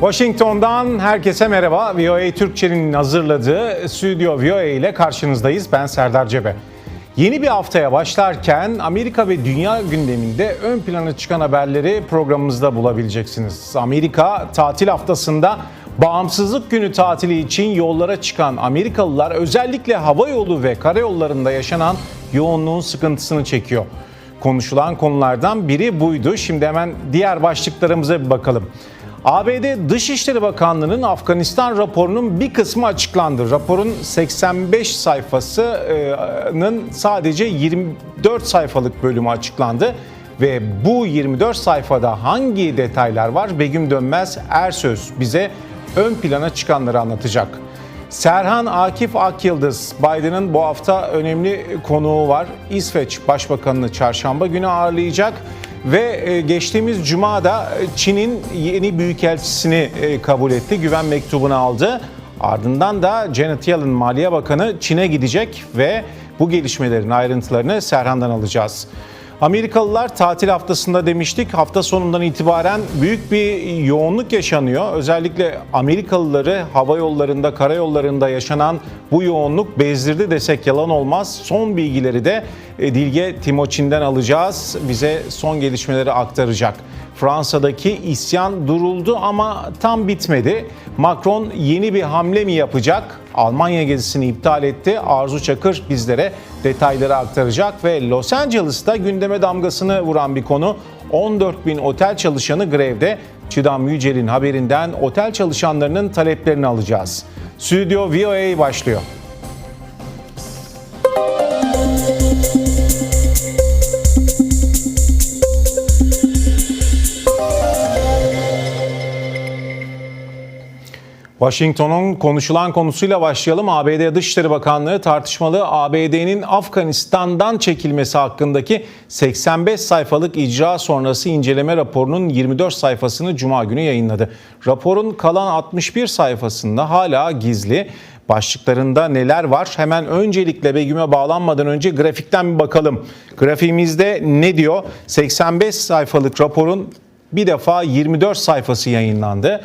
Washington'dan herkese merhaba. VOA Türkçe'nin hazırladığı Stüdyo VOA ile karşınızdayız. Ben Serdar Cebe. Yeni bir haftaya başlarken Amerika ve dünya gündeminde ön plana çıkan haberleri programımızda bulabileceksiniz. Amerika tatil haftasında Bağımsızlık günü tatili için yollara çıkan Amerikalılar özellikle hava yolu ve karayollarında yaşanan yoğunluğun sıkıntısını çekiyor. Konuşulan konulardan biri buydu. Şimdi hemen diğer başlıklarımıza bir bakalım. ABD Dışişleri Bakanlığı'nın Afganistan raporunun bir kısmı açıklandı. Raporun 85 sayfasının sadece 24 sayfalık bölümü açıklandı. Ve bu 24 sayfada hangi detaylar var Begüm Dönmez Ersöz bize ön plana çıkanları anlatacak. Serhan Akif Akyıldız, Biden'ın bu hafta önemli konuğu var. İsveç Başbakanını çarşamba günü ağırlayacak ve e, geçtiğimiz cumada Çin'in yeni büyükelçisini e, kabul etti. Güven mektubunu aldı. Ardından da Janet Yellen Maliye Bakanı Çin'e gidecek ve bu gelişmelerin ayrıntılarını Serhan'dan alacağız. Amerikalılar tatil haftasında demiştik. Hafta sonundan itibaren büyük bir yoğunluk yaşanıyor. Özellikle Amerikalıları hava yollarında, karayollarında yaşanan bu yoğunluk bezdirdi desek yalan olmaz. Son bilgileri de e, Dilge Timoçin'den alacağız. Bize son gelişmeleri aktaracak. Fransa'daki isyan duruldu ama tam bitmedi. Macron yeni bir hamle mi yapacak? Almanya gezisini iptal etti. Arzu Çakır bizlere detayları aktaracak ve Los Angeles'ta gündeme damgasını vuran bir konu 14 bin otel çalışanı grevde. Çiğdem Yücel'in haberinden otel çalışanlarının taleplerini alacağız. Stüdyo VOA başlıyor. Washington'un konuşulan konusuyla başlayalım. ABD Dışişleri Bakanlığı tartışmalı ABD'nin Afganistan'dan çekilmesi hakkındaki 85 sayfalık icra sonrası inceleme raporunun 24 sayfasını Cuma günü yayınladı. Raporun kalan 61 sayfasında hala gizli. Başlıklarında neler var? Hemen öncelikle Begüm'e bağlanmadan önce grafikten bir bakalım. Grafiğimizde ne diyor? 85 sayfalık raporun bir defa 24 sayfası yayınlandı.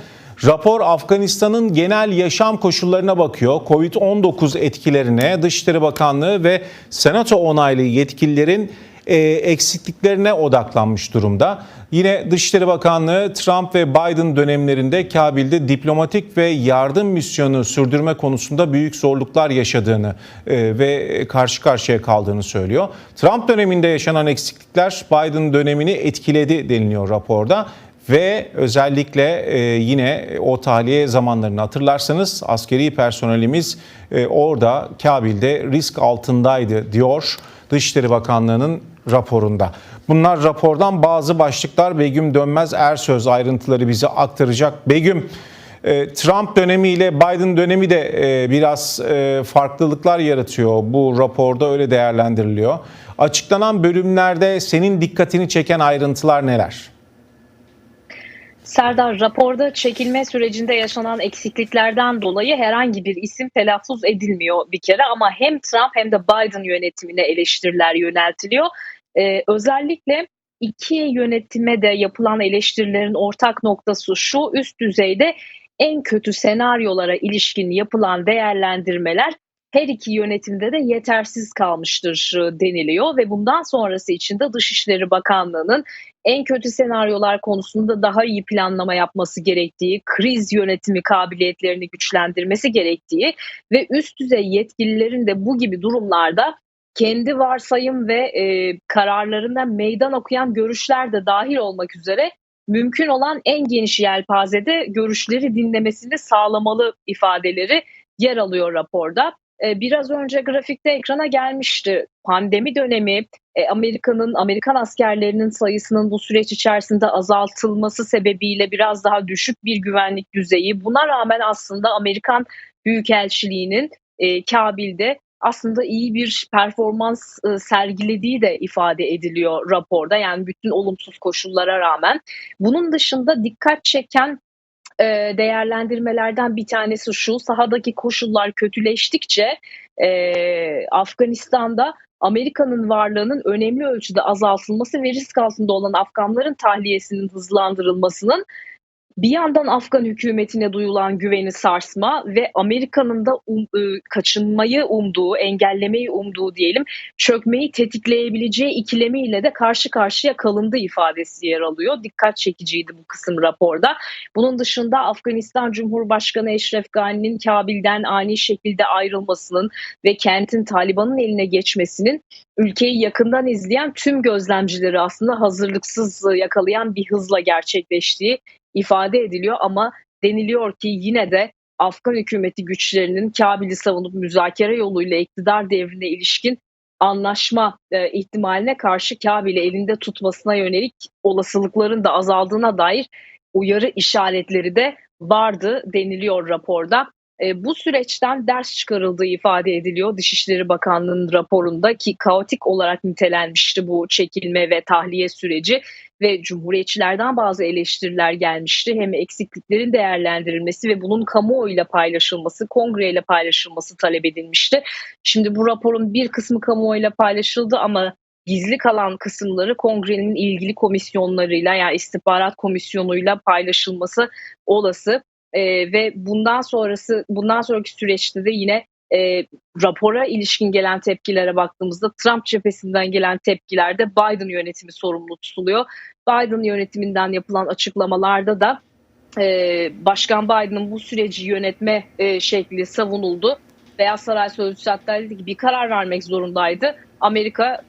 Rapor Afganistan'ın genel yaşam koşullarına bakıyor. Covid-19 etkilerine Dışişleri Bakanlığı ve Senato onaylı yetkililerin e, eksikliklerine odaklanmış durumda. Yine Dışişleri Bakanlığı Trump ve Biden dönemlerinde Kabil'de diplomatik ve yardım misyonu sürdürme konusunda büyük zorluklar yaşadığını e, ve karşı karşıya kaldığını söylüyor. Trump döneminde yaşanan eksiklikler Biden dönemini etkiledi deniliyor raporda ve özellikle e, yine o tahliye zamanlarını hatırlarsanız askeri personelimiz e, orada Kabil'de risk altındaydı diyor Dışişleri Bakanlığı'nın raporunda. Bunlar rapordan bazı başlıklar Begüm Dönmez Ersöz ayrıntıları bize aktaracak. Begüm e, Trump dönemiyle Biden dönemi de e, biraz farklılıklar yaratıyor. Bu raporda öyle değerlendiriliyor. Açıklanan bölümlerde senin dikkatini çeken ayrıntılar neler? Serdar raporda çekilme sürecinde yaşanan eksikliklerden dolayı herhangi bir isim telaffuz edilmiyor bir kere ama hem Trump hem de Biden yönetimine eleştiriler yöneltiliyor. Ee, özellikle iki yönetime de yapılan eleştirilerin ortak noktası şu üst düzeyde en kötü senaryolara ilişkin yapılan değerlendirmeler her iki yönetimde de yetersiz kalmıştır deniliyor ve bundan sonrası için de Dışişleri Bakanlığı'nın en kötü senaryolar konusunda daha iyi planlama yapması gerektiği, kriz yönetimi kabiliyetlerini güçlendirmesi gerektiği ve üst düzey yetkililerin de bu gibi durumlarda kendi varsayım ve e, kararlarında meydan okuyan görüşler de dahil olmak üzere mümkün olan en geniş yelpazede görüşleri dinlemesini sağlamalı ifadeleri yer alıyor raporda. Biraz önce grafikte ekrana gelmişti. Pandemi dönemi Amerika'nın Amerikan askerlerinin sayısının bu süreç içerisinde azaltılması sebebiyle biraz daha düşük bir güvenlik düzeyi. Buna rağmen aslında Amerikan Büyükelçiliği'nin Kabil'de aslında iyi bir performans sergilediği de ifade ediliyor raporda. Yani bütün olumsuz koşullara rağmen. Bunun dışında dikkat çeken değerlendirmelerden bir tanesi şu. Sahadaki koşullar kötüleştikçe e, Afganistan'da Amerika'nın varlığının önemli ölçüde azaltılması ve risk altında olan Afganların tahliyesinin hızlandırılmasının bir yandan Afgan hükümetine duyulan güveni sarsma ve Amerika'nın da um, ı, kaçınmayı umduğu, engellemeyi umduğu diyelim, çökmeyi tetikleyebileceği ikilemiyle de karşı karşıya kalındı ifadesi yer alıyor. Dikkat çekiciydi bu kısım raporda. Bunun dışında Afganistan Cumhurbaşkanı Eşref Gani'nin Kabil'den ani şekilde ayrılmasının ve kentin Taliban'ın eline geçmesinin ülkeyi yakından izleyen tüm gözlemcileri aslında hazırlıksız yakalayan bir hızla gerçekleştiği ifade ediliyor ama deniliyor ki yine de Afgan hükümeti güçlerinin Kabil'i savunup müzakere yoluyla iktidar devrine ilişkin anlaşma e, ihtimaline karşı Kabil'i elinde tutmasına yönelik olasılıkların da azaldığına dair uyarı işaretleri de vardı deniliyor raporda. E, bu süreçten ders çıkarıldığı ifade ediliyor Dışişleri Bakanlığı'nın raporunda ki kaotik olarak nitelenmişti bu çekilme ve tahliye süreci ve cumhuriyetçilerden bazı eleştiriler gelmişti. Hem eksikliklerin değerlendirilmesi ve bunun kamuoyuyla paylaşılması, kongreyle paylaşılması talep edilmişti. Şimdi bu raporun bir kısmı kamuoyuyla paylaşıldı ama gizli kalan kısımları kongrenin ilgili komisyonlarıyla yani istihbarat komisyonuyla paylaşılması olası. Ee, ve bundan sonrası bundan sonraki süreçte de yine e, rapora ilişkin gelen tepkilere baktığımızda Trump cephesinden gelen tepkilerde Biden yönetimi sorumlu tutuluyor. Biden yönetiminden yapılan açıklamalarda da e, Başkan Biden'ın bu süreci yönetme e, şekli savunuldu. Beyaz Saray Sözcüsü hatta dedi ki bir karar vermek zorundaydı. Amerika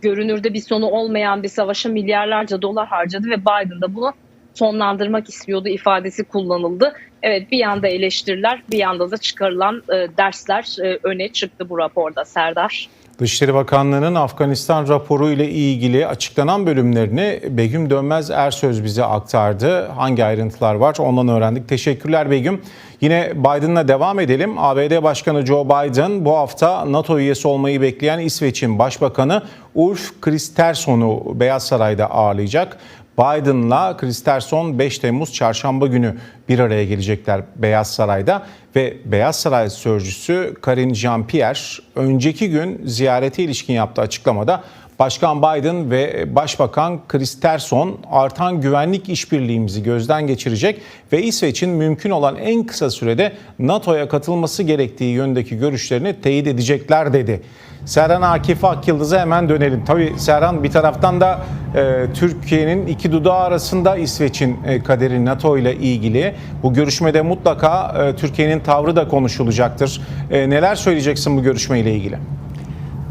görünürde bir sonu olmayan bir savaşa milyarlarca dolar harcadı ve Biden da bunu sonlandırmak istiyordu ifadesi kullanıldı. Evet bir yanda eleştiriler bir yanda da çıkarılan e, dersler e, öne çıktı bu raporda Serdar. Dışişleri Bakanlığı'nın Afganistan raporu ile ilgili açıklanan bölümlerini Begüm Dönmez Ersöz bize aktardı. Hangi ayrıntılar var ondan öğrendik. Teşekkürler Begüm. Yine Biden'la devam edelim. ABD Başkanı Joe Biden bu hafta NATO üyesi olmayı bekleyen İsveç'in Başbakanı Ulf Kristersson'u Beyaz Saray'da ağırlayacak. Biden'la Kristersson 5 Temmuz çarşamba günü bir araya gelecekler Beyaz Saray'da. Ve Beyaz Saray sözcüsü Karine Jean-Pierre önceki gün ziyarete ilişkin yaptığı açıklamada Başkan Biden ve Başbakan Kristersson artan güvenlik işbirliğimizi gözden geçirecek ve İsveç'in mümkün olan en kısa sürede NATO'ya katılması gerektiği yönündeki görüşlerini teyit edecekler dedi. Serhan Akif Akyıldız'a hemen dönelim. Tabii Serhan bir taraftan da e, Türkiye'nin iki dudağı arasında İsveç'in e, kaderi NATO ile ilgili. Bu görüşmede mutlaka e, Türkiye'nin tavrı da konuşulacaktır. E, neler söyleyeceksin bu görüşmeyle ilgili?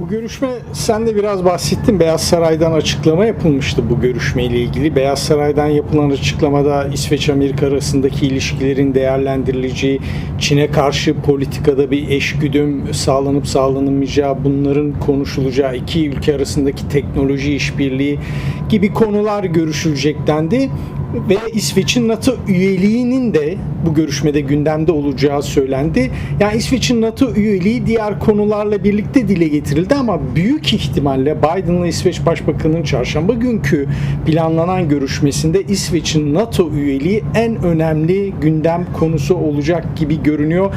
Bu görüşme sen de biraz bahsettin. Beyaz Saray'dan açıklama yapılmıştı bu görüşmeyle ilgili. Beyaz Saray'dan yapılan açıklamada İsveç-Amerika arasındaki ilişkilerin değerlendirileceği, Çin'e karşı politikada bir eşgüdüm sağlanıp sağlanamayacağı, bunların konuşulacağı, iki ülke arasındaki teknoloji işbirliği gibi konular görüşülecek dendi ve İsveç'in NATO üyeliğinin de bu görüşmede gündemde olacağı söylendi. Yani İsveç'in NATO üyeliği diğer konularla birlikte dile getirildi ama büyük ihtimalle Biden'la İsveç Başbakanı'nın çarşamba günkü planlanan görüşmesinde İsveç'in NATO üyeliği en önemli gündem konusu olacak gibi görünüyor.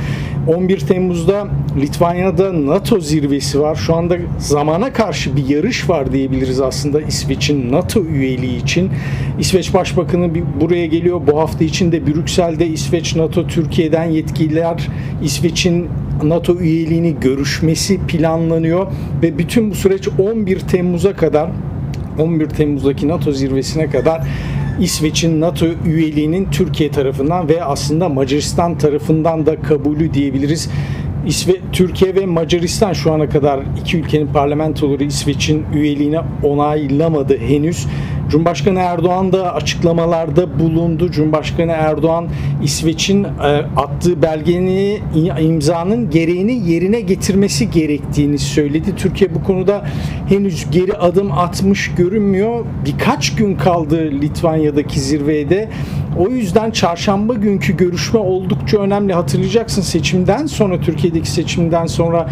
11 Temmuz'da Litvanya'da NATO zirvesi var. Şu anda zamana karşı bir yarış var diyebiliriz aslında İsveç'in NATO üyeliği için. İsveç Başbakanı buraya geliyor. Bu hafta içinde Brüksel'de İsveç, NATO, Türkiye'den yetkililer İsveç'in NATO üyeliğini görüşmesi planlanıyor ve bütün bu süreç 11 Temmuz'a kadar 11 Temmuz'daki NATO zirvesine kadar İsveç'in NATO üyeliğinin Türkiye tarafından ve aslında Macaristan tarafından da kabulü diyebiliriz. İsve Türkiye ve Macaristan şu ana kadar iki ülkenin parlamentoları İsveç'in üyeliğine onaylamadı henüz. Cumhurbaşkanı Erdoğan da açıklamalarda bulundu. Cumhurbaşkanı Erdoğan İsveç'in e, attığı belgenin imzanın gereğini yerine getirmesi gerektiğini söyledi. Türkiye bu konuda henüz geri adım atmış görünmüyor. Birkaç gün kaldı Litvanya'daki zirvede. O yüzden çarşamba günkü görüşme oldukça önemli. Hatırlayacaksın seçimden sonra Türkiye'deki seçimden sonra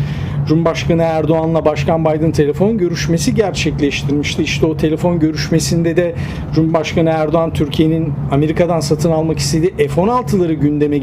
Cumhurbaşkanı Erdoğan'la Başkan Biden telefon görüşmesi gerçekleştirmişti. İşte o telefon görüşmesinde de Cumhurbaşkanı Erdoğan Türkiye'nin Amerika'dan satın almak istediği F-16'ları gündeme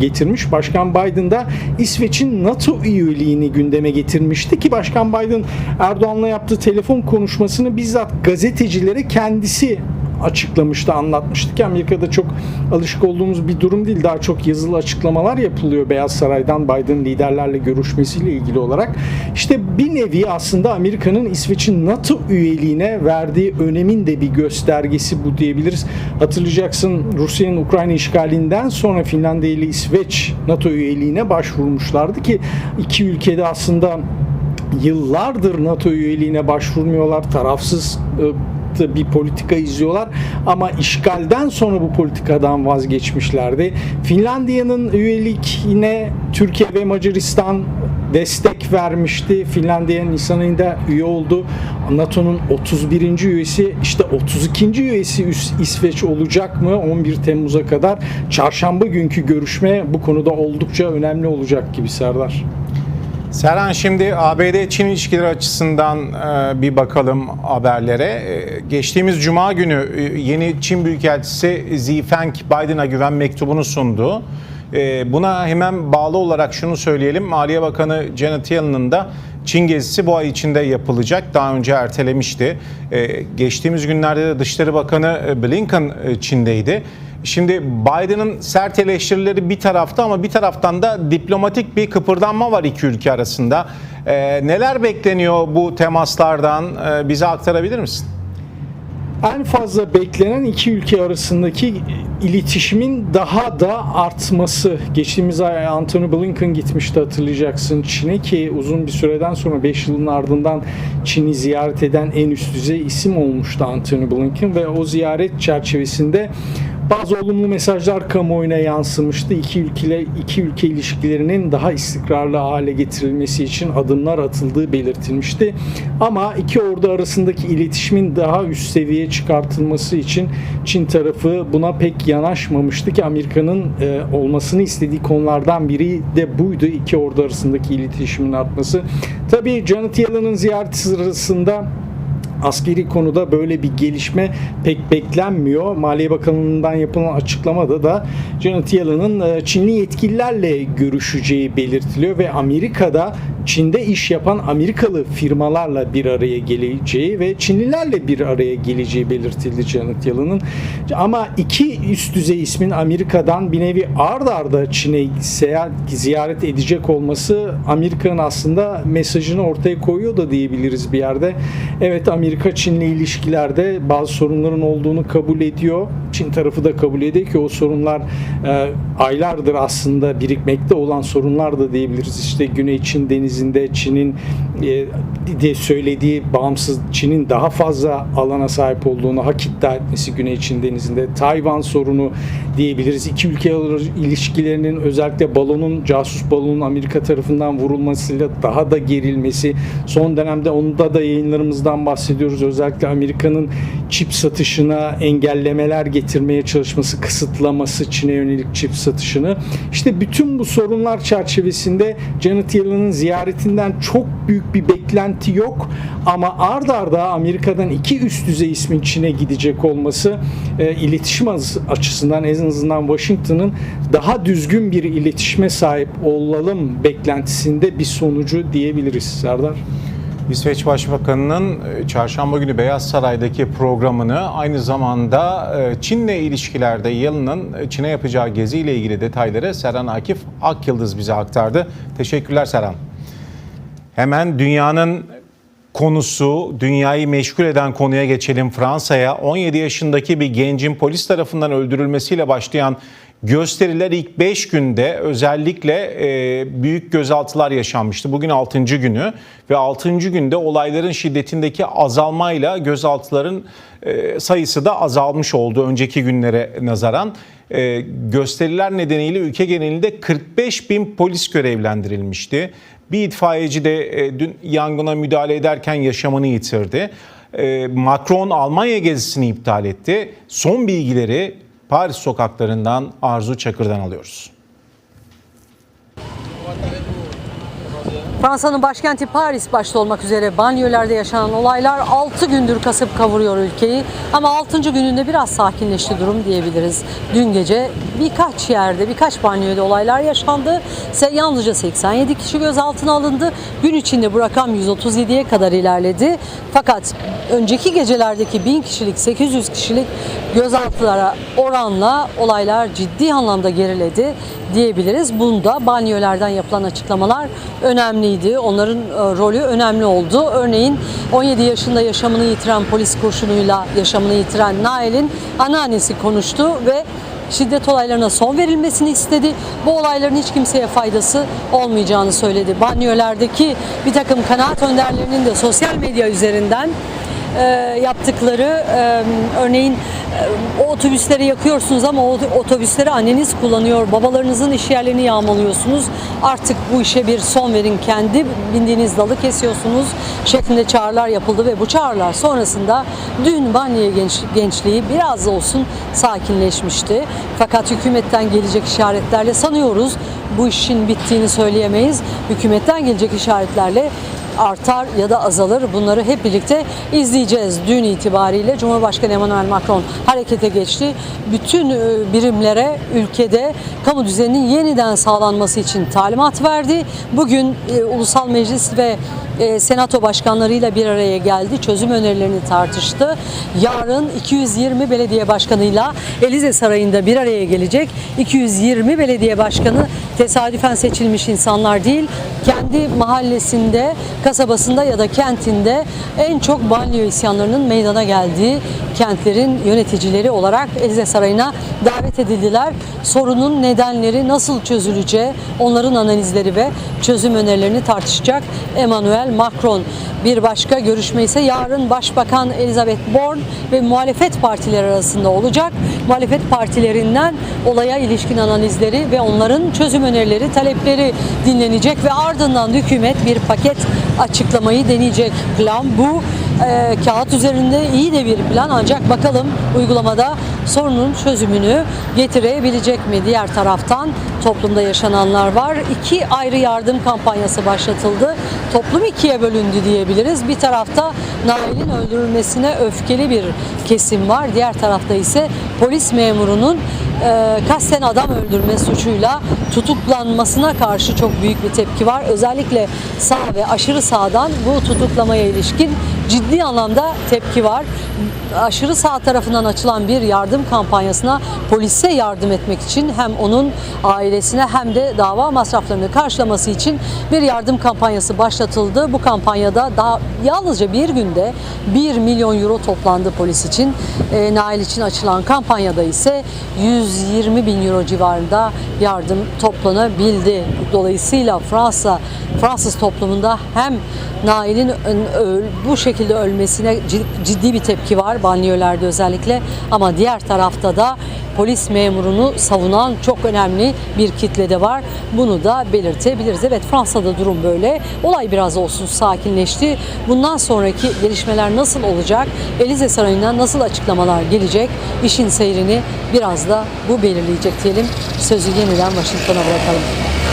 getirmiş. Başkan Biden da İsveç'in NATO üyeliğini gündeme getirmişti ki Başkan Biden Erdoğan'la yaptığı telefon konuşmasını bizzat gazetecilere kendisi açıklamıştı, anlatmıştı ki Amerika'da çok alışık olduğumuz bir durum değil. Daha çok yazılı açıklamalar yapılıyor Beyaz Saray'dan Biden liderlerle görüşmesiyle ilgili olarak. İşte bir nevi aslında Amerika'nın İsveç'in NATO üyeliğine verdiği önemin de bir göstergesi bu diyebiliriz. Hatırlayacaksın Rusya'nın Ukrayna işgalinden sonra Finlandiya ile İsveç NATO üyeliğine başvurmuşlardı ki iki ülkede aslında yıllardır NATO üyeliğine başvurmuyorlar. Tarafsız e, bir politika izliyorlar ama işgalden sonra bu politikadan vazgeçmişlerdi. Finlandiya'nın üyelikine Türkiye ve Macaristan destek vermişti. Finlandiya Nisan ayında üye oldu. NATO'nun 31. üyesi işte 32. üyesi İs- İsveç olacak mı 11 Temmuz'a kadar? Çarşamba günkü görüşme bu konuda oldukça önemli olacak gibi Serdar. Serhan şimdi ABD-Çin ilişkileri açısından e, bir bakalım haberlere. E, Geçtiğimiz Cuma günü e, yeni Çin Büyükelçisi Xi Feng Biden'a güven mektubunu sundu. Buna hemen bağlı olarak şunu söyleyelim. Maliye Bakanı Janet Yellen'ın da Çin gezisi bu ay içinde yapılacak. Daha önce ertelemişti. Geçtiğimiz günlerde de Dışişleri Bakanı Blinken Çin'deydi. Şimdi Biden'ın sert eleştirileri bir tarafta ama bir taraftan da diplomatik bir kıpırdanma var iki ülke arasında. Ee, neler bekleniyor bu temaslardan Ee, bize aktarabilir misin? En fazla beklenen iki ülke arasındaki iletişimin daha da artması. Geçtiğimiz ay Antony Blinken gitmişti hatırlayacaksın Çin'e ki uzun bir süreden sonra 5 yılın ardından Çin'i ziyaret eden en üst düzey isim olmuştu Antony Blinken ve o ziyaret çerçevesinde bazı olumlu mesajlar kamuoyuna yansımıştı. İki ülke iki ülke ilişkilerinin daha istikrarlı hale getirilmesi için adımlar atıldığı belirtilmişti. Ama iki ordu arasındaki iletişimin daha üst seviyeye çıkartılması için Çin tarafı buna pek yanaşmamıştı ki Amerika'nın e, olmasını istediği konulardan biri de buydu. iki ordu arasındaki iletişimin artması. Tabii Janet Yellen'ın ziyareti sırasında askeri konuda böyle bir gelişme pek beklenmiyor. Maliye Bakanlığı'ndan yapılan açıklamada da Janet Yellen'ın e, Çinli yetkililerle görüşeceği belirtiliyor ve Amerika'da Çin'de iş yapan Amerikalı firmalarla bir araya geleceği ve Çinlilerle bir araya geleceği belirtildi Janet Yellen'ın. Ama iki üst düzey ismin Amerika'dan bir nevi ard arda Çin'e seyahat ziyaret edecek olması Amerika'nın aslında mesajını ortaya koyuyor da diyebiliriz bir yerde. Evet Amerika Çin'le ilişkilerde bazı sorunların olduğunu kabul ediyor. Çin tarafı da kabul ediyor ki o sorunlar e, aylardır aslında birikmekte olan sorunlar da diyebiliriz. İşte Güney Çin denizinde Çin'in e, de söylediği bağımsız Çin'in daha fazla alana sahip olduğunu hak iddia etmesi Güney Çin denizinde. Tayvan sorunu diyebiliriz. İki ülke ilişkilerinin özellikle balonun casus balonun Amerika tarafından vurulmasıyla daha da gerilmesi. Son dönemde onda da yayınlarımızdan bahsediyoruz. Özellikle Amerika'nın çip satışına engellemeler getirmeye çalışması, kısıtlaması Çin'e yönelik çip satışını. İşte bütün bu sorunlar çerçevesinde Janet Yellen'ın ziyaretinden çok büyük bir beklenti yok ama ard arda Amerika'dan iki üst düzey ismin Çin'e gidecek olması e, iletişim açısından en azından Washington'ın daha düzgün bir iletişime sahip olalım beklentisinde bir sonucu diyebiliriz Serdar. İsveç Başbakanı'nın e, çarşamba günü Beyaz Saray'daki programını aynı zamanda e, Çin'le ilişkilerde Yalın'ın e, Çin'e yapacağı geziyle ilgili detayları Serhan Akif Akyıldız bize aktardı. Teşekkürler Serhan. Hemen dünyanın konusu, dünyayı meşgul eden konuya geçelim Fransa'ya. 17 yaşındaki bir gencin polis tarafından öldürülmesiyle başlayan gösteriler ilk 5 günde özellikle e, büyük gözaltılar yaşanmıştı. Bugün 6. günü ve 6. günde olayların şiddetindeki azalmayla gözaltıların e, sayısı da azalmış oldu önceki günlere nazaran. E, gösteriler nedeniyle ülke genelinde 45 bin polis görevlendirilmişti. Bir itfaiyeci de dün yangına müdahale ederken yaşamını yitirdi. Macron Almanya gezisini iptal etti. Son bilgileri Paris sokaklarından Arzu Çakır'dan alıyoruz. Fransa'nın başkenti Paris başta olmak üzere banliyölerde yaşanan olaylar 6 gündür kasıp kavuruyor ülkeyi. Ama 6. gününde biraz sakinleşti durum diyebiliriz. Dün gece birkaç yerde, birkaç banliyöde olaylar yaşandı. Yalnızca 87 kişi gözaltına alındı. Gün içinde bu rakam 137'ye kadar ilerledi. Fakat önceki gecelerdeki 1000 kişilik, 800 kişilik gözaltılara oranla olaylar ciddi anlamda geriledi diyebiliriz. Bunda banyolardan yapılan açıklamalar önemliydi. Onların e, rolü önemli oldu. Örneğin 17 yaşında yaşamını yitiren polis kurşunuyla yaşamını yitiren Nail'in anneannesi konuştu ve şiddet olaylarına son verilmesini istedi. Bu olayların hiç kimseye faydası olmayacağını söyledi. Banyolardaki bir takım kanaat önderlerinin de sosyal medya üzerinden e, yaptıkları e, örneğin e, o otobüsleri yakıyorsunuz ama o otobüsleri anneniz kullanıyor. Babalarınızın iş yerlerini yağmalıyorsunuz. Artık bu işe bir son verin. Kendi bindiğiniz dalı kesiyorsunuz şeklinde çağrılar yapıldı ve bu çağrılar sonrasında dün Banliye genç, gençliği biraz da olsun sakinleşmişti. Fakat hükümetten gelecek işaretlerle sanıyoruz bu işin bittiğini söyleyemeyiz. Hükümetten gelecek işaretlerle artar ya da azalır. Bunları hep birlikte izleyeceğiz. Dün itibariyle Cumhurbaşkanı Emmanuel Macron harekete geçti. Bütün e, birimlere ülkede kamu düzeninin yeniden sağlanması için talimat verdi. Bugün e, Ulusal Meclis ve e, Senato başkanlarıyla bir araya geldi. Çözüm önerilerini tartıştı. Yarın 220 belediye başkanıyla Elize Sarayı'nda bir araya gelecek. 220 belediye başkanı tesadüfen seçilmiş insanlar değil. Kendi mahallesinde, kasabasında ya da kentinde en çok banliyö isyanlarının meydana geldiği kentlerin yöneticileri olarak Elize Sarayı'na davet edildiler. Sorunun nedenleri nasıl çözüleceği, onların analizleri ve çözüm önerilerini tartışacak Emmanuel Macron. Bir başka görüşme ise yarın Başbakan Elizabeth Borne ve muhalefet partileri arasında olacak. Muhalefet partilerinden olaya ilişkin analizleri ve onların çözüm önerileri, talepleri dinlenecek ve ardından hükümet bir paket açıklamayı deneyecek. Plan bu. Ee, kağıt üzerinde iyi de bir plan ancak bakalım uygulamada sorunun çözümünü getirebilecek mi? Diğer taraftan toplumda yaşananlar var. İki ayrı yardım kampanyası başlatıldı. Toplum ikiye bölündü diyebiliriz. Bir tarafta Nail'in öldürülmesine öfkeli bir kesim var. Diğer tarafta ise polis memurunun e, kasten adam öldürme suçuyla tutuklanmasına karşı çok büyük bir tepki var. Özellikle sağ ve aşırı sağdan bu tutuklamaya ilişkin ciddi anlamda tepki var. Aşırı sağ tarafından açılan bir yardım kampanyasına polise yardım etmek için hem onun ailesine hem de dava masraflarını karşılaması için bir yardım kampanyası başlatıldı. Bu kampanyada daha yalnızca bir günde 1 milyon euro toplandı polis için. E, Nail için açılan kampanyada ise 120 bin euro civarında yardım toplanabildi. Dolayısıyla Fransa, Fransız toplumunda hem Nail'in bu şekilde ölmesine cid- ciddi bir tepki var banliyölerde özellikle ama diğer tarafta da polis memurunu savunan çok önemli bir kitle de var. Bunu da belirtebiliriz. Evet Fransa'da durum böyle. Olay biraz olsun sakinleşti. Bundan sonraki gelişmeler nasıl olacak? Elize Sarayı'ndan nasıl açıklamalar gelecek? İşin seyrini biraz da bu belirleyecek diyelim. Sözü yeniden Washington'a bırakalım.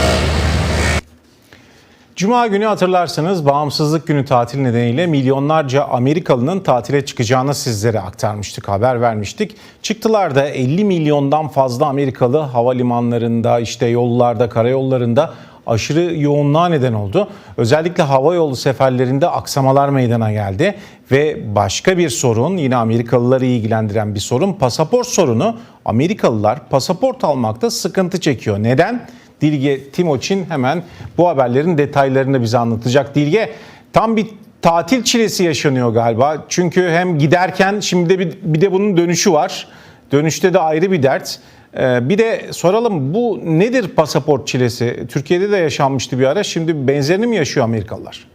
Cuma günü hatırlarsanız bağımsızlık günü tatil nedeniyle milyonlarca Amerikalı'nın tatile çıkacağını sizlere aktarmıştık, haber vermiştik. Çıktılar da 50 milyondan fazla Amerikalı havalimanlarında, işte yollarda, karayollarında aşırı yoğunluğa neden oldu. Özellikle hava yolu seferlerinde aksamalar meydana geldi ve başka bir sorun yine Amerikalıları ilgilendiren bir sorun pasaport sorunu. Amerikalılar pasaport almakta sıkıntı çekiyor. Neden? Dilge Timoçin hemen bu haberlerin detaylarını bize anlatacak. Dilge tam bir tatil çilesi yaşanıyor galiba. Çünkü hem giderken şimdi de bir, bir de bunun dönüşü var. Dönüşte de ayrı bir dert. Ee, bir de soralım bu nedir pasaport çilesi? Türkiye'de de yaşanmıştı bir ara. Şimdi benzerini mi yaşıyor Amerikalılar?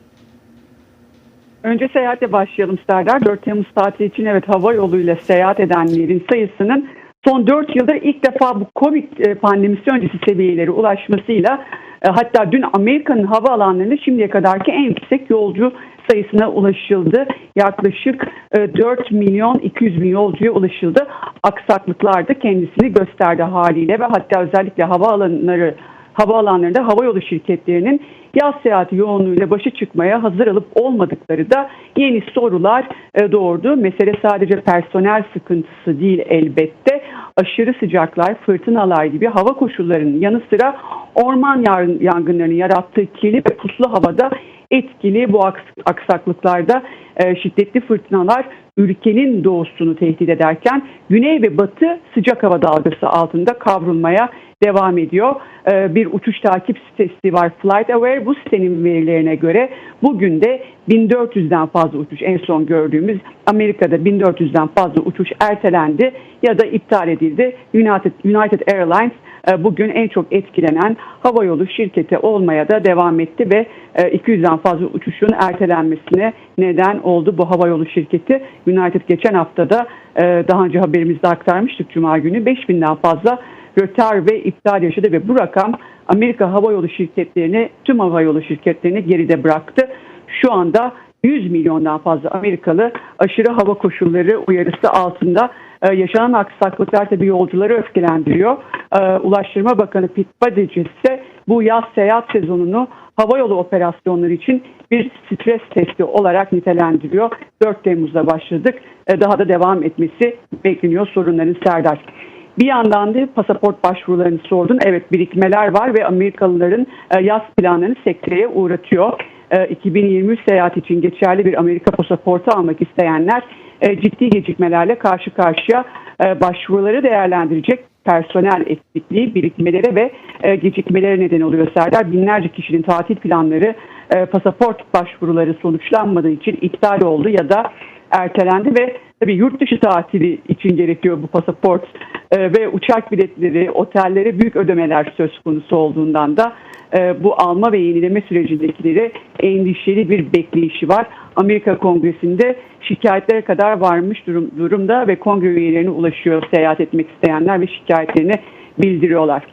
Önce seyahatle başlayalım Serdar. 4 Temmuz tatili için evet hava yoluyla seyahat edenlerin sayısının son 4 yılda ilk defa bu Covid e, pandemisi öncesi seviyelere ulaşmasıyla e, hatta dün Amerika'nın hava alanlarında şimdiye kadarki en yüksek yolcu sayısına ulaşıldı. Yaklaşık e, 4 milyon 200 bin yolcuya ulaşıldı. Aksaklıklar da kendisini gösterdi haliyle ve hatta özellikle hava alanları hava alanlarında hava yolu şirketlerinin yaz seyahati yoğunluğuyla başa çıkmaya hazır alıp olmadıkları da yeni sorular e, doğurdu. Mesele sadece personel sıkıntısı değil elbette. Aşırı sıcaklar, fırtınalar gibi hava koşullarının yanı sıra orman yangınlarının yarattığı kirli ve puslu havada etkili bu aks- aksaklıklarda e, şiddetli fırtınalar ülkenin doğusunu tehdit ederken güney ve batı sıcak hava dalgası altında kavrulmaya devam ediyor. E, bir uçuş takip sitesi var FlightAware. Bu sitenin verilerine göre bugün de 1400'den fazla uçuş en son gördüğümüz Amerika'da 1400'den fazla uçuş ertelendi ya da iptal edildi. United, United Airlines bugün en çok etkilenen havayolu şirketi olmaya da devam etti ve e, 200'den fazla uçuşun ertelenmesine neden oldu bu havayolu şirketi. United geçen haftada e, daha önce haberimizde aktarmıştık Cuma günü 5000'den fazla rötar ve iptal yaşadı ve bu rakam Amerika havayolu şirketlerini tüm havayolu şirketlerini geride bıraktı. Şu anda 100 milyondan fazla Amerikalı aşırı hava koşulları uyarısı altında Ee, yaşanan aksaklıklar tabii yolcuları öfkelendiriyor. Ee, Ulaştırma Bakanı Pete Buttigieg ise bu yaz seyahat sezonunu havayolu operasyonları için bir stres testi olarak nitelendiriyor. 4 Temmuz'da başladık. Ee, daha da devam etmesi bekleniyor sorunların Serdar. Bir yandan da pasaport başvurularını sordun. Evet birikmeler var ve Amerikalıların e, yaz planlarını sekteye uğratıyor. E, 2023 seyahat için geçerli bir Amerika pasaportu almak isteyenler e, ciddi gecikmelerle karşı karşıya e, başvuruları değerlendirecek personel eksikliği, birikmelere ve e, gecikmelere neden oluyor Serdar. Binlerce kişinin tatil planları, e, pasaport başvuruları sonuçlanmadığı için iptal oldu ya da ertelendi ve tabii yurt dışı tatili için gerekiyor bu pasaport e, ve uçak biletleri, otellere büyük ödemeler söz konusu olduğundan da e, bu alma ve yenileme sürecindekileri endişeli bir bekleyişi var. Amerika Kongresi'nde şikayetlere kadar varmış durum, durumda ve kongre üyelerine ulaşıyor seyahat etmek isteyenler ve şikayetlerini bildiriyorlar.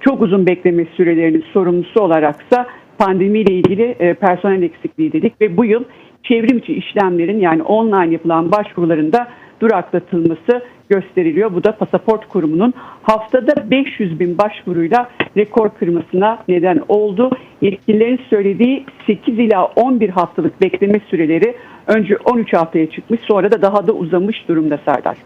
Çok uzun bekleme sürelerinin sorumlusu olaraksa pandemiyle ilgili e, personel eksikliği dedik ve bu yıl çevrim içi işlemlerin yani online yapılan başvurularında duraklatılması gösteriliyor. Bu da pasaport kurumunun haftada 500 bin başvuruyla rekor kırmasına neden oldu. Yetkililerin söylediği 8 ila 11 haftalık bekleme süreleri önce 13 haftaya çıkmış sonra da daha da uzamış durumda Serdar.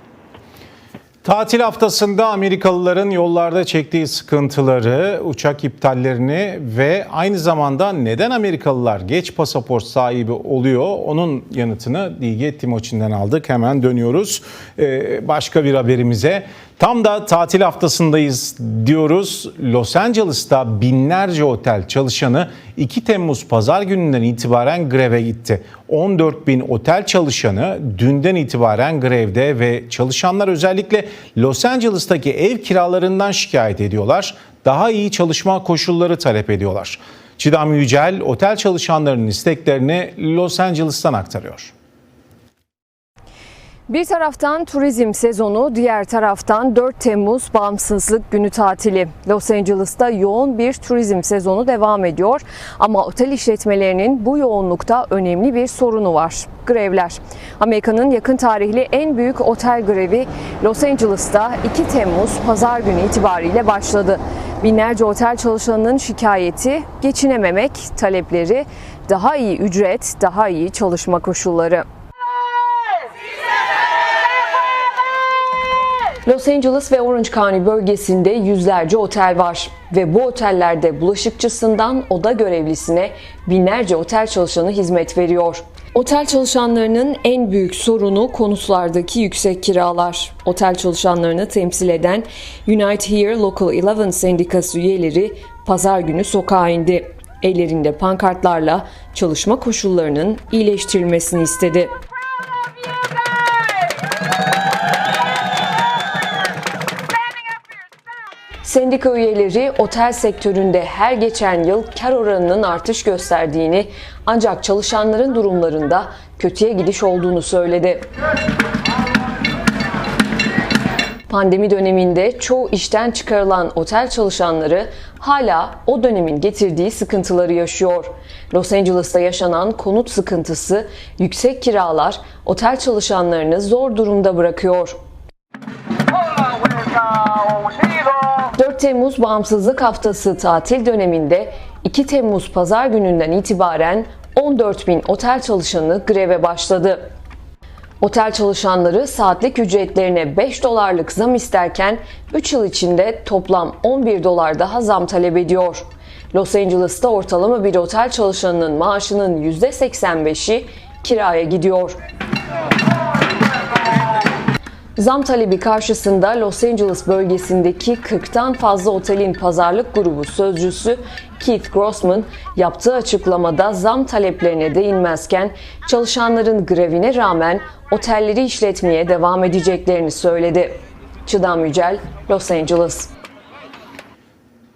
Tatil haftasında Amerikalıların yollarda çektiği sıkıntıları, uçak iptallerini ve aynı zamanda neden Amerikalılar geç pasaport sahibi oluyor onun yanıtını Dilge Timoçin'den aldık. Hemen dönüyoruz ee, başka bir haberimize. Tam da tatil haftasındayız diyoruz. Los Angeles'ta binlerce otel çalışanı 2 Temmuz pazar gününden itibaren greve gitti. 14 bin otel çalışanı dünden itibaren grevde ve çalışanlar özellikle Los Angeles'taki ev kiralarından şikayet ediyorlar. Daha iyi çalışma koşulları talep ediyorlar. Çiğdem Yücel otel çalışanlarının isteklerini Los Angeles'tan aktarıyor. Bir taraftan turizm sezonu, diğer taraftan 4 Temmuz Bağımsızlık Günü tatili. Los Angeles'ta yoğun bir turizm sezonu devam ediyor ama otel işletmelerinin bu yoğunlukta önemli bir sorunu var. Grevler. Amerika'nın yakın tarihli en büyük otel grevi Los Angeles'ta 2 Temmuz pazar günü itibariyle başladı. Binlerce otel çalışanının şikayeti geçinememek, talepleri daha iyi ücret, daha iyi çalışma koşulları. Los Angeles ve Orange County bölgesinde yüzlerce otel var ve bu otellerde bulaşıkçısından oda görevlisine binlerce otel çalışanı hizmet veriyor. Otel çalışanlarının en büyük sorunu konutlardaki yüksek kiralar. Otel çalışanlarını temsil eden Unite Here Local 11 sendikası üyeleri pazar günü sokağa indi. Ellerinde pankartlarla çalışma koşullarının iyileştirilmesini istedi. Sendika üyeleri otel sektöründe her geçen yıl kar oranının artış gösterdiğini ancak çalışanların durumlarında kötüye gidiş olduğunu söyledi. Pandemi döneminde çoğu işten çıkarılan otel çalışanları hala o dönemin getirdiği sıkıntıları yaşıyor. Los Angeles'ta yaşanan konut sıkıntısı, yüksek kiralar otel çalışanlarını zor durumda bırakıyor. 4 4 Temmuz Bağımsızlık Haftası tatil döneminde 2 Temmuz Pazar gününden itibaren 14 bin otel çalışanı greve başladı. Otel çalışanları saatlik ücretlerine 5 dolarlık zam isterken 3 yıl içinde toplam 11 dolar daha zam talep ediyor. Los Angeles'ta ortalama bir otel çalışanının maaşının %85'i kiraya gidiyor. Zam talebi karşısında Los Angeles bölgesindeki 40'tan fazla otelin pazarlık grubu sözcüsü Keith Grossman yaptığı açıklamada zam taleplerine değinmezken çalışanların grevine rağmen otelleri işletmeye devam edeceklerini söyledi. Çıdam Yücel, Los Angeles.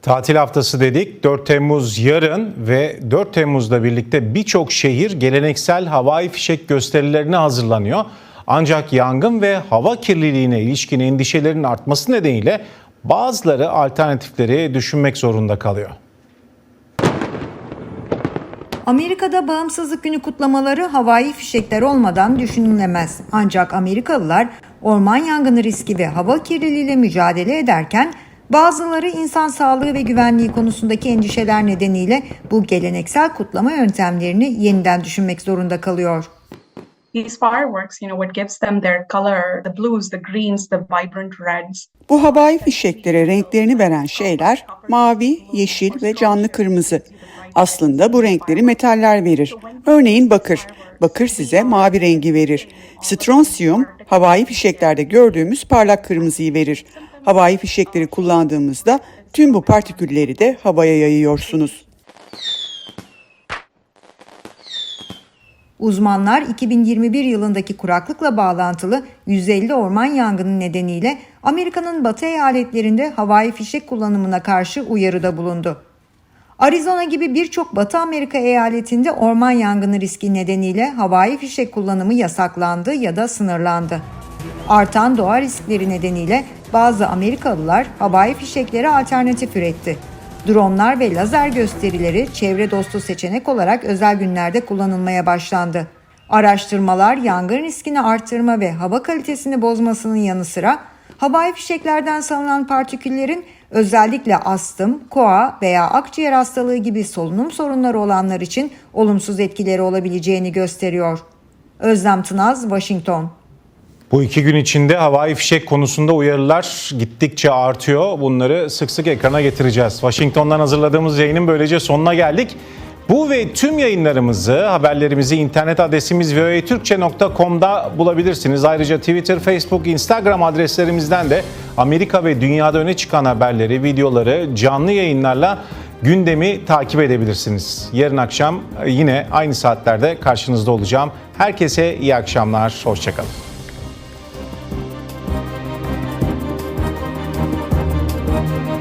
Tatil haftası dedik. 4 Temmuz yarın ve 4 Temmuz'la birlikte birçok şehir geleneksel havai fişek gösterilerine hazırlanıyor. Ancak yangın ve hava kirliliğine ilişkin endişelerin artması nedeniyle bazıları alternatifleri düşünmek zorunda kalıyor. Amerika'da bağımsızlık günü kutlamaları havai fişekler olmadan düşünülemez. Ancak Amerikalılar orman yangını riski ve hava kirliliğiyle mücadele ederken bazıları insan sağlığı ve güvenliği konusundaki endişeler nedeniyle bu geleneksel kutlama yöntemlerini yeniden düşünmek zorunda kalıyor. These fireworks, you know, what gives them their color, the blues, the greens, the vibrant reds. Bu havai fişeklere renklerini veren şeyler mavi, yeşil ve canlı kırmızı. Aslında bu renkleri metaller verir. Örneğin bakır. Bakır size mavi rengi verir. Stronsiyum havai fişeklerde gördüğümüz parlak kırmızıyı verir. Havai fişekleri kullandığımızda tüm bu partikülleri de havaya yayıyorsunuz. Uzmanlar 2021 yılındaki kuraklıkla bağlantılı 150 orman yangını nedeniyle Amerika'nın batı eyaletlerinde havai fişek kullanımına karşı uyarıda bulundu. Arizona gibi birçok Batı Amerika eyaletinde orman yangını riski nedeniyle havai fişek kullanımı yasaklandı ya da sınırlandı. Artan doğa riskleri nedeniyle bazı Amerikalılar havai fişeklere alternatif üretti. Dronlar ve lazer gösterileri çevre dostu seçenek olarak özel günlerde kullanılmaya başlandı. Araştırmalar yangın riskini arttırma ve hava kalitesini bozmasının yanı sıra havai fişeklerden salınan partiküllerin özellikle astım, koa veya akciğer hastalığı gibi solunum sorunları olanlar için olumsuz etkileri olabileceğini gösteriyor. Özlem Tınaz, Washington. Bu iki gün içinde havai fişek konusunda uyarılar gittikçe artıyor. Bunları sık sık ekrana getireceğiz. Washington'dan hazırladığımız yayının böylece sonuna geldik. Bu ve tüm yayınlarımızı, haberlerimizi internet adresimiz voaturkçe.com'da bulabilirsiniz. Ayrıca Twitter, Facebook, Instagram adreslerimizden de Amerika ve dünyada öne çıkan haberleri, videoları canlı yayınlarla gündemi takip edebilirsiniz. Yarın akşam yine aynı saatlerde karşınızda olacağım. Herkese iyi akşamlar, hoşçakalın. Thank you.